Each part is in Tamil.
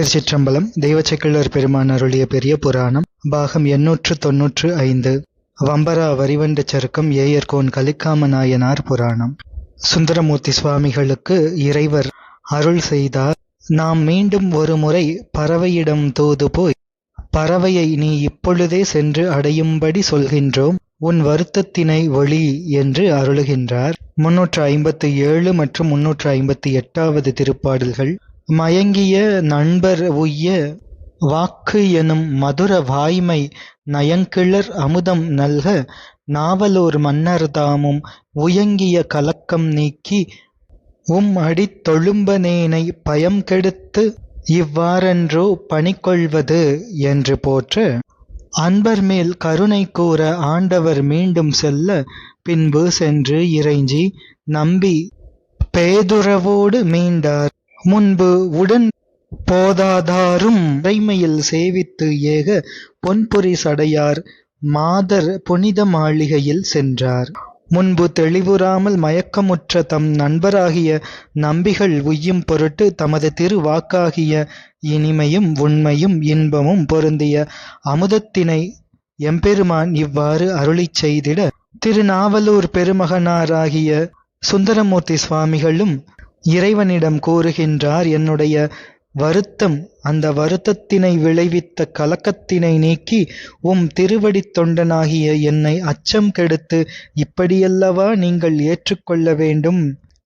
திருச்சிற்றம்பலம் தெய்வச்செக்கிழர் பெருமான் அருளிய பெரிய புராணம் பாகம் எண்ணூற்று தொன்னூற்று ஐந்து வம்பரா வரிவண்டு சருக்கம் ஏயர்கோன் கலிக்காம நாயனார் புராணம். சுந்தரமூர்த்தி சுவாமிகளுக்கு இறைவர் அருள் செய்தார் நாம் மீண்டும் ஒரு முறை பறவையிடம் தூது போய் பறவையை நீ இப்பொழுதே சென்று அடையும்படி சொல்கின்றோம் உன் வருத்தத்தினை ஒளி என்று அருளுகின்றார். முன்னூற்று ஐம்பத்து ஏழு மற்றும் முன்னூற்று ஐம்பத்தி எட்டாவது திருப்பாடல்கள் மயங்கிய நண்பர் உய்ய வாக்கு எனும் மதுர வாய்மை நயங்கிளர் அமுதம் நல்க நாவலூர் மன்னர்தாமும் உயங்கிய கலக்கம் நீக்கி உம் அடித் தொழும்பனேனை பயம் கெடுத்து இவ்வாறென்றோ பணிக்கொள்வது என்று போற்ற அன்பர் மேல் கருணை கூற ஆண்டவர் மீண்டும் செல்ல பின்பு சென்று இறைஞ்சி நம்பி பேதுறவோடு மீண்டார். முன்பு உடன் போதாதாரும் இறைமையில் சேவித்து ஏக பொன்புரி சடையார் மாதர் புனித மாளிகையில் சென்றார். முன்பு தெளிவுறாமல் மயக்கமுற்ற தம் நண்பராகிய நம்பிகள் உய்யும் பொருட்டு தமது திருவாக்காகிய இனிமையும் உண்மையும் இன்பமும் பொருந்திய அமுதத்தினை எம்பெருமான் இவ்வாறு அருளி செய்திட திருநாவலூர் பெருமகனாராகிய சுந்தரமூர்த்தி சுவாமிகளும் இறைவனிடம் கூறுகின்றார் என்னுடைய வருத்தம் அந்த வருத்தத்தினை விளைவித்த கலக்கத்தினை நீக்கி உம் திருவடி தொண்டனாகிய என்னை அச்சம் கெடுத்து இப்படியல்லவா நீங்கள் ஏற்றுக்கொள்ள வேண்டும்?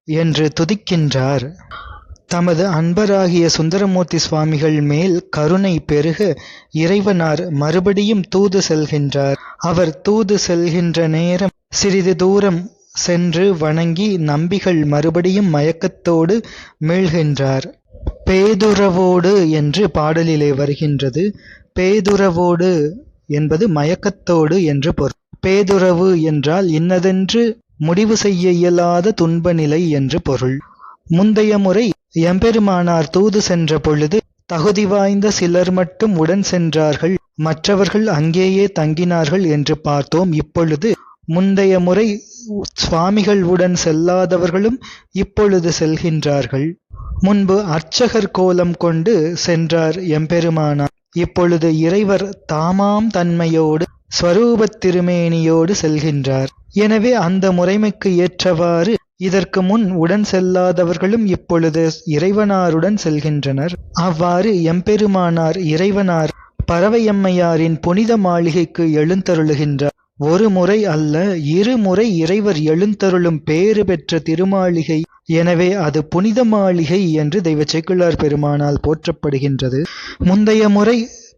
என்று துதிக்கின்றார். தமது அன்பராகிய சுந்தரமூர்த்தி சுவாமிகள் மேல் கருணை பெருக இறைவனார் மறுபடியும் தூது செல்கின்றார். அவர் தூது செல்கின்ற நேரம் சிறிது தூரம் சென்று வணங்கி நம்பிகள் மறுபடியும் மயக்கத்தோடு மீள்கின்றார். பேதுறவோடு என்று பாடலிலே வருகின்றது. பேதுறவோடு என்பது மயக்கத்தோடு என்று பொருள். பேதுறவு என்றால் இன்னதென்று முடிவு செய்ய இயலாத துன்ப நிலை என்று பொருள். முந்தைய முறை எம்பெருமானார் தூது சென்ற பொழுது தகுதி வாய்ந்த சிலர் மட்டும் உடன் சென்றார்கள். மற்றவர்கள் அங்கேயே தங்கினார்கள் என்று பார்த்தோம். இப்பொழுது முந்தைய முறை சுவாமிகள் உடன் செல்லாதவர்களும் இப்பொழுது செல்கின்றார்கள். முன்பு அர்ச்சகர் கோலம் கொண்டு சென்றார் எம்பெருமானார் இப்பொழுது இறைவர் தாமாம் தன்மையோடு ஸ்வரூபத் திருமேனியோடு செல்கின்றார். எனவே அந்த முறைமைக்கு ஏற்றவாறு இதற்கு முன் உடன் செல்லாதவர்களும் இப்பொழுது இறைவனாருடன் செல்கின்றனர். அவ்வாறு எம்பெருமானார் இறைவனார் பறவையம்மையாரின் புனித மாளிகைக்கு எழுந்தருளுகின்றார். ஒரு முறை அல்ல இருமுறை இறைவர் எழுந்தருளும் பேறு பெற்ற திருமாளிகை. எனவே அது புனித மாளிகை என்று தெய்வ செக்குள்ளார் பெருமானால் போற்றப்படுகின்றது. முந்தைய முறை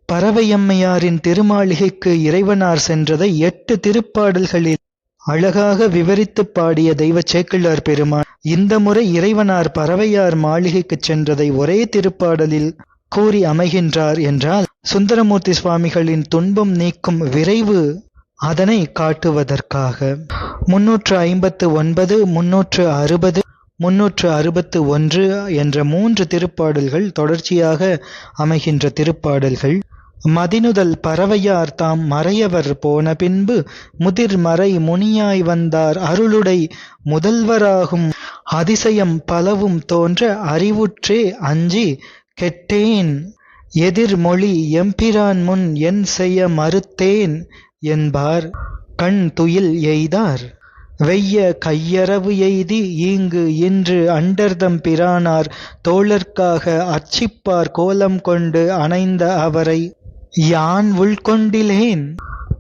பறவையம்மையாரின் திருமாளிகைக்கு இறைவனார் சென்றதை எட்டு திருப்பாடல்களில் அழகாக விவரித்து பாடிய தெய்வ சேக்கிழார் பெருமான் இந்த முறை இறைவனார் பறவையார் மாளிகைக்கு சென்றதை ஒரே திருப்பாடலில் கூறி அமைகின்றார் என்றால் சுந்தரமூர்த்தி சுவாமிகளின் துன்பம் நீக்கும் விரைவு அதனை காட்டுவதற்காக. முன்னூற்று ஐம்பத்து ஒன்பது முன்னூற்று அறுபது முன்னூற்று அறுபத்து ஒன்று என்ற மூன்று திருப்பாடல்கள் தொடர்ச்சியாக அமைகின்ற திருப்பாடல்கள். மதினுதல் பறவையார் தாம் மறையவர் போன பின்பு முதிர் மறை முனியாய் வந்தார் அருளுடை முதல்வராகும். அதிசயம் பலவும் தோன்ற அறிவுற்றே அஞ்சி கெட்டேன். எதிர்மொழி எம்பிரான் முன் என் செய்ய மறுத்தேன். என்பார். கண் துயில் எய்தார். வெய்ய கையறவு எய்தி ஈங்கு இன்று அண்டர்தம் பிரானார். தோழர்க்காக அர்ச்சிப்பார் கோலம் கொண்டு அணைந்த அவரை. யான் உள்கொண்டிலேன்?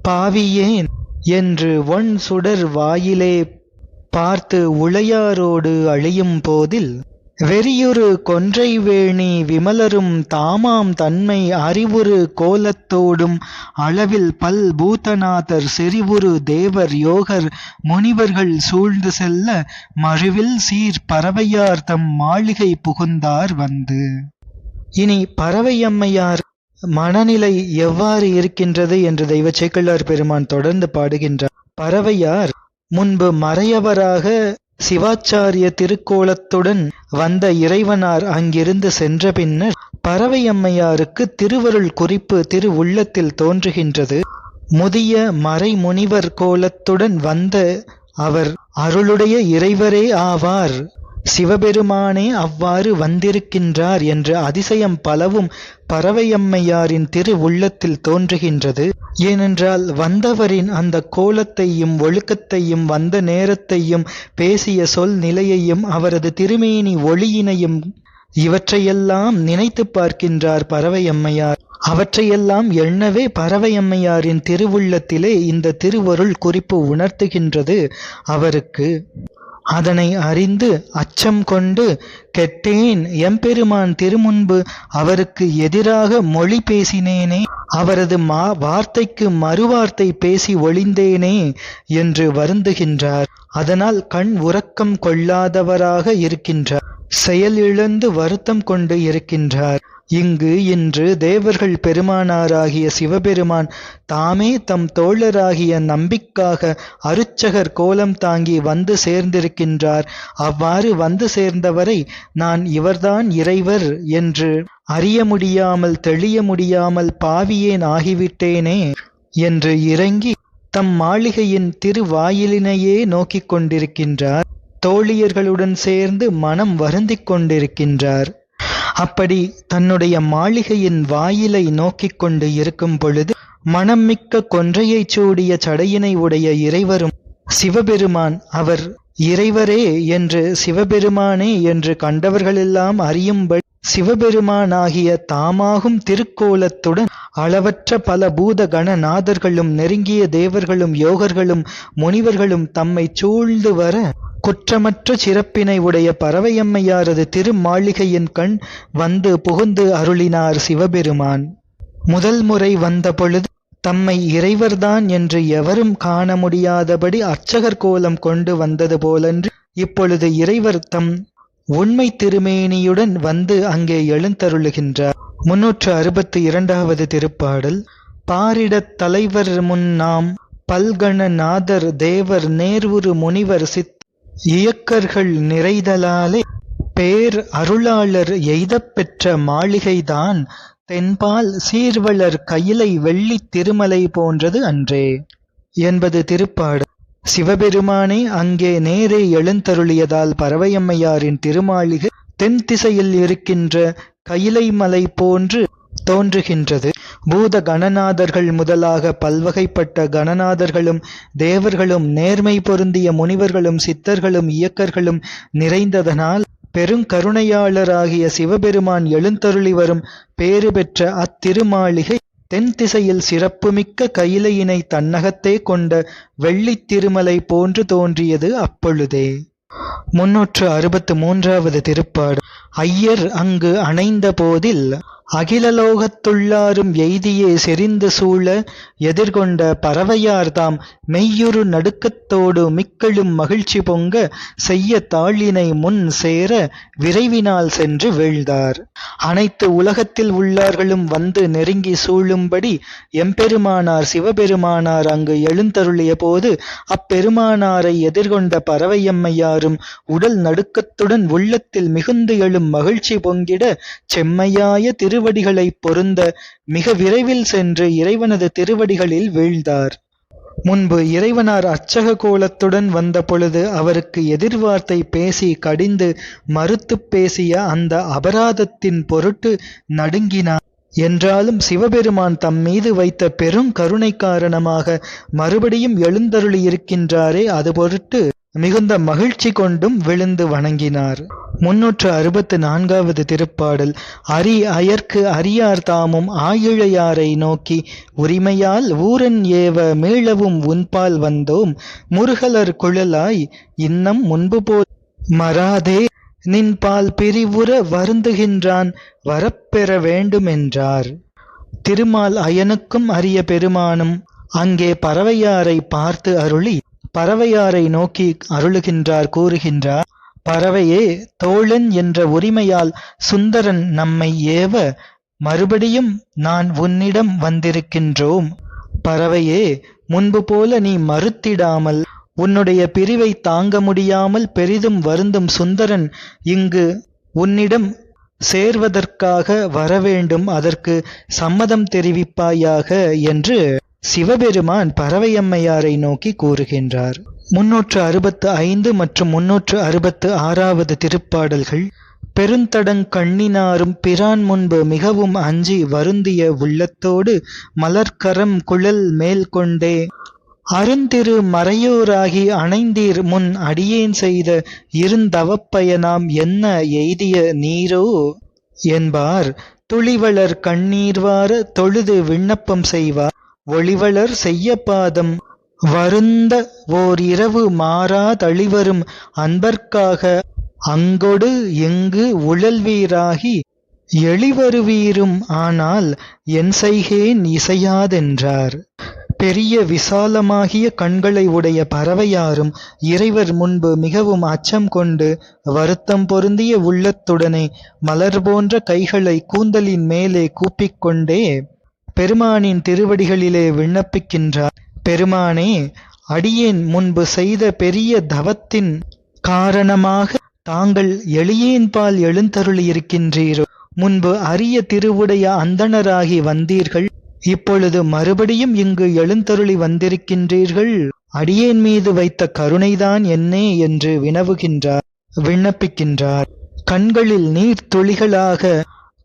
பாவியேன்? என்று ஒன் சுடர் வாயிலே பார்த்து உளையாரோடு அழியும் போதில் வெறியுறு கொன்றைவேணி விமலரும் தாமாம் தன்மை அறிவுறு கோலத்தோடும் அளவில் பல் பூதநாதர் செறிவுறு தேவர் யோகர் முனிவர்கள் சூழ்ந்து செல்ல மழுவில் சீர் பறவையார் தம் மாளிகை புகுந்தார் வந்து. இனி பறவையம்மையார் மனநிலை எவ்வாறு இருக்கின்றது என்று தெய்வ சேக்கிழார் பெருமான் தொடர்ந்து பாடுகின்றார். பறவையார் முன்பு மறையவராக சிவாச்சாரிய திருக்கோலத்துடன் வந்த இறைவனார் அங்கிருந்து சென்ற பின்னர் பறவையம்மையாருக்கு திருவருள் குறிப்பு திரு உள்ளத்தில் தோன்றுகின்றது. முதிய மறைமுனிவர் கோலத்துடன் வந்த அவர் அருளுடைய இறைவரே ஆவார். சிவபெருமானே அவ்வாறு வந்திருக்கின்றார் என்ற அதிசயம் பலவும் பறவையம்மையாரின் திரு உள்ளத்தில் தோன்றுகின்றது. ஏனென்றால் வந்தவரின் அந்த கோலத்தையும் ஒழுக்கத்தையும் வந்த நேரத்தையும் பேசிய சொல் நிலையையும் அவரது திருமேனி ஒளியினையும் இவற்றையெல்லாம் நினைத்து பார்க்கின்றார் பறவையம்மையார். அவற்றையெல்லாம் எண்ணவே பறவையம்மையாரின் திருவுள்ளத்திலே இந்த திருவருள் குறிப்பு உணர்த்துகின்றது அவருக்கு. அதனை அறிந்து அச்சம் கொண்டு கெட்டேன் எம்பெருமான் திருமுன்பு அவருக்கு எதிராக மொழி பேசினேனே அவரது மா வார்த்தைக்கு மறுவார்த்தை பேசி ஒளிந்தேனே என்று வருந்துகின்றார். அதனால் கண் உறக்கம் கொள்ளாதவராக இருக்கின்றார். செயல் இழந்து வருத்தம் கொண்டு இருக்கின்றார். இங்கு இன்று தேவர்கள் பெருமானாராகிய சிவபெருமான் தாமே தம் தோழராகிய நம்பிக்காக அருச்சகர் கோலம் தாங்கி வந்து சேர்ந்திருக்கின்றார். அவ்வாறு வந்து சேர்ந்தவரை நான் இவர்தான் இறைவர் என்று அறிய முடியாமல் தெளிய முடியாமல் பாவியேன் ஆகிவிட்டேனே என்று இறங்கி தம் மாளிகையின் திருவாயிலினையே நோக்கிக் கொண்டிருக்கின்றார். தோழியர்களுடன் சேர்ந்து மனம் வருந்திக் கொண்டிருக்கின்றார். அப்படி தன்னுடைய மாளிகையின் வாயிலை நோக்கிக் கொண்டு இருக்கும் பொழுது மனம் மிக்க கொன்றையைச் சூடிய சடையினை உடைய இறைவரும் சிவபெருமான் அவர் இறைவரே என்று சிவபெருமானே என்று கண்டவர்களெல்லாம் அறியும்படி சிவபெருமானாகிய தாமாகும் திருக்கோலத்துடன் அளவற்ற பல பூத கணநாதர்களும் நெருங்கிய தேவர்களும் யோகர்களும் முனிவர்களும் தம்மை சூழ்ந்து வர குற்றமற்ற சிறப்பினை உடைய பறவையம்மையாரது திருமாளிகையின் கண் வந்து புகுந்து அருளினார் சிவபெருமான். முதல் முறை வந்த பொழுது தம்மை இறைவர்தான் என்று எவரும் காண முடியாதபடி அர்ச்சகர் கோலம் கொண்டு வந்தது போலன்று இப்பொழுது இறைவர் தம் உண்மை திருமேனியுடன் வந்து அங்கே எழுந்தருளுகின்றார். முன்னூற்று அறுபத்தி இரண்டாவது திருப்பாடல் பாரிடத் தலைவர் முன் நாம் பல்கணநாதர் தேவர் நேர்வுரு முனிவர் சித்த இயக்கர்கள் நிறைதலாலே பேர் அருளாளர் எய்தப் பெற்ற மாளிகைதான் தென்பால் சீர்வளர் கையிலை வெள்ளித் திருமலை போன்றது அன்றே. என்பது திருப்பாடு. சிவபெருமானே அங்கே நேரே எழுந்தருளியதால் பறவையம்மையாரின் திருமாளிகை தென் திசையில் இருக்கின்ற கயிலை மலை போன்று தோன்றுகின்றது. பூத கணநாதர்கள் முதலாக பல்வகைப்பட்ட கணநாதர்களும் தேவர்களும் நேர்மை பொருந்திய முனிவர்களும் சித்தர்களும் இயக்கர்களும் நிறைந்ததனால் பெருங்கருணையாளராகிய சிவபெருமான் எழுந்தருளி வரும் பேறு பெற்ற அத்திருமாளிகை தென் திசையில் சிறப்புமிக்க கையிலையினை தன்னகத்தே கொண்ட வெள்ளித் திருமலை போன்று தோன்றியது அப்பொழுதே. முன்னூற்று அறுபத்து மூன்றாவது திருப்பாடு. ஐயர் அங்கு அணைந்த போதில் அகிலலோகத்துள்ளாரும் எய்தியே செறிந்து சூழ எதிர்கொண்ட பறவையார்தாம் மெய்யுறு நடுக்கத்தோடு மிக்களும் மகிழ்ச்சி பொங்க செய்ய தாளினை முன் சேர விரைவினால் சென்று வீழ்ந்தார். அனைத்து உலகத்தில் உள்ளார்களும் வந்து நெருங்கி சூழும்படி எம்பெருமானார் சிவபெருமானார் அங்கு எழுந்தருளிய போது அப்பெருமானாரை எதிர்கொண்ட பறவையம்மையாரும் உடல் நடுக்கத்துடன் உள்ளத்தில் மிகுந்து எழும் மகிழ்ச்சி பொங்கிட செம்மையாய திருவடிகளை பொருந்த மிக விரைவில் சென்று இறைவனது திருவடிகளில் வீழ்ந்தார். முன்பு இறைவனார் அச்சக கோலத்துடன் வந்த பொழுது அவருக்கு எதிர்வார்த்தை பேசி கடிந்து மறுத்துப் பேசிய அந்த அபராதத்தின் பொருட்டு நடுங்கினார். என்றாலும் சிவபெருமான் தம் மீது வைத்த பெரும் கருணை காரணமாக மறுபடியும் எழுந்தருளியிருக்கின்றாரே அது பொருட்டு மிகுந்த மகிழ்ச்சி கொண்டும் விழுந்து வணங்கினார். முன்னூற்று அறுபத்து நான்காவது திருப்பாடல் அரி அயர்க்கு அரியார் தாமும் ஆயிழையாரை நோக்கி உரிமையால் ஊரன் ஏவ மீளவும் உன்பால் வந்தோம். முருகலர் குழலாய் இன்னம் முன்பு போல் மராதே நின்பால் பிரிவுற வருந்துகின்றான் வரப்பெற வேண்டுமென்றார். திருமால் அயனுக்கும் அரிய பெருமானும் அங்கே பறவையாரை பார்த்து அருளி பறவையாரை நோக்கி அருளுகின்றார் கூறுகின்றார் பறவையே தோழன் என்ற உரிமையால் சுந்தரன் நம்மை ஏவ மறுபடியும் நான் உன்னிடம் வந்திருக்கின்றோம். பறவையே முன்பு போல நீ மறுத்திடாமல் உன்னுடைய பிரிவை தாங்க முடியாமல் பெரிதும் வருந்தும் சுந்தரன் இங்கு உன்னிடம் சேர்வதற்காக வரவேண்டும் அதற்கு சம்மதம் தெரிவிப்பாயாக என்று சிவபெருமான் பறவையம்மையாரை நோக்கி கூறுகின்றார். முன்னூற்று அறுபத்து ஐந்து மற்றும் முன்னூற்று அறுபத்து ஆறாவது திருப்பாடல்கள் பெருந்தடங் கண்ணினாரும் பிரான் முன்பு மிகவும் அஞ்சி வருந்திய உள்ளத்தோடு மலர்க்கரம் குழல் மேல் கொண்டே அருந்திரு மறையோராகி அணைந்தீர் முன் அடியேன் செய்த இருந்தவப்பயனாம் என்ன எய்திய நீரோ? என்பார். துளிவளர் கண்ணீர்வார தொழுது விண்ணப்பம் செய்வார். ஒளிவளர் செய்யப்பாதம். வருந்த ஓர் இரவு மாறா தளிவரும் அன்பர்க்காக அங்கொடு எங்கு உழல்வீராகி எளிவருவீரும் ஆனால் என் செய்கேன் இசையாதென்றார் பெரிய விசாலமாகிய கண்களை உடைய பறவையாரும் இறைவர் முன்பு மிகவும் அச்சம் கொண்டு வருத்தம் பொருந்திய உள்ளத்துடனே மலர் போன்ற கைகளை கூந்தலின் மேலே கூப்பிக்கொண்டே பெருமானின் திருவடிகளிலே விண்ணப்பிக்கின்றார். பெருமானே அடியேன் முன்பு செய்த பெரிய தவத்தின் காரணமாக தாங்கள் எளியேன்பால் எழுந்தருளியிருக்கின்றீரோ முன்பு அரிய திருவுடைய அந்தணராகி வந்தீர்கள். இப்பொழுது மறுபடியும் இங்கு எழுந்தருளி வந்திருக்கின்றீர்கள். அடியேன் மீது வைத்த கருணைதான் என்னே என்று வினவுகின்றார் விண்ணப்பிக்கின்றார். கண்களில் நீர் துளிகளாக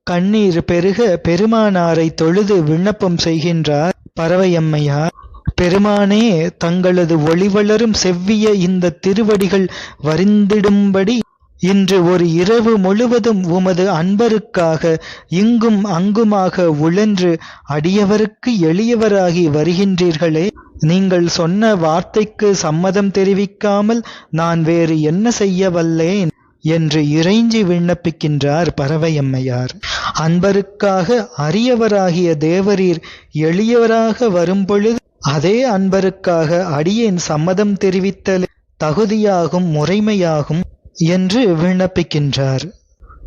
கண்ணீர் பெருக பெருமானாரை தொழுது விண்ணப்பம் செய்கின்றார். பறவையம்மையார் பெருமானே தங்களது ஒளிவளரும் செவ்விய இந்த திருவடிகள் வரிந்திடும்படி இன்று ஒரு இரவு முழுவதும் உமது அன்பருக்காக இங்கும் அங்குமாக உழன்று அடியவருக்கு எளியவராகி வருகின்றீர்களே. நீங்கள் சொன்ன வார்த்தைக்கு சம்மதம் தெரிவிக்காமல் நான் வேறு என்ன செய்ய வல்லேன்? என்று இறைஞ்சி விண்ணப்பிக்கின்றார் பறவையம்மையார். அன்பருக்காக அரியவராகிய தேவரீர் எளியவராக வரும்பொழுது அதே அன்பருக்காக அடியேன் சம்மதம் தெரிவித்தல் தகுதியாகும் முறைமையாகும் என்று விண்ணப்பிக்கின்றார்.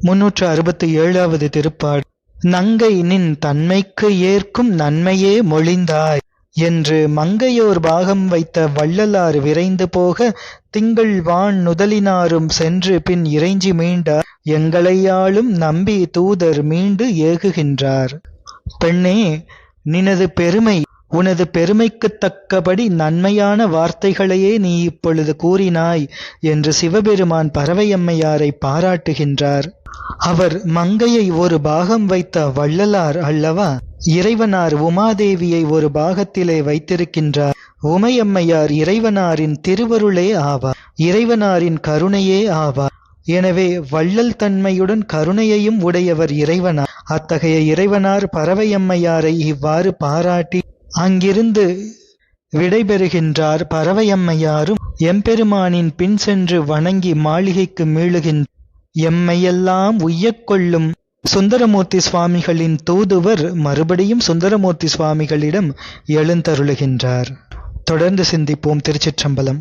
முன்னூற்று அறுபத்தி ஏழாவது திருப்பாடு. நங்கை நின் தன்மைக்கு ஏற்கும் நன்மையே மொழிந்தாய். என்று மங்கையோர் பாகம் வைத்த வள்ளலார் விரைந்து போக திங்கள் வான் நுதலினாரும் சென்று பின் இறைஞ்சி மீண்டார். எங்களையாளும் நம்பி தூதர் மீண்டு ஏகுகின்றார். பெண்ணே நினது பெருமை உனது பெருமைக்குத் தக்கபடி நன்மையான வார்த்தைகளையே நீ இப்பொழுது கூறினாய் என்று சிவபெருமான் பறவையம்மையாரை பாராட்டுகின்றார். அவர் மங்கையை ஒரு பாகம் வைத்த வள்ளலார் அல்லவா? இறைவனார் உமாதேவியை ஒரு பாகத்திலே வைத்திருக்கின்றார். உமையம்மையார் இறைவனாரின் திருவருளே ஆவார். இறைவனாரின் கருணையே ஆவார். எனவே வள்ளல் தன்மையுடன் கருணையையும் உடையவர் இறைவனார். அத்தகைய இறைவனார் பறவையம்மையாரை இவ்வாறு பாராட்டி அங்கிருந்து விடைபெறுகின்றார். பறவையம்மையாரும் எம்பெருமானின் பின் சென்று வணங்கி மாளிகைக்கு மீளுகின்ற எம்மையெல்லாம் உய்யக் கொள்ளும் சுந்தரமூர்த்தி சுவாமிகளின் தூதுவர் மறுபடியும் சுந்தரமூர்த்தி சுவாமிகளிடம் எழுந்தருளுகின்றார். தொடர்ந்து சிந்திப்போம் திருச்சிற்றம்பலம்.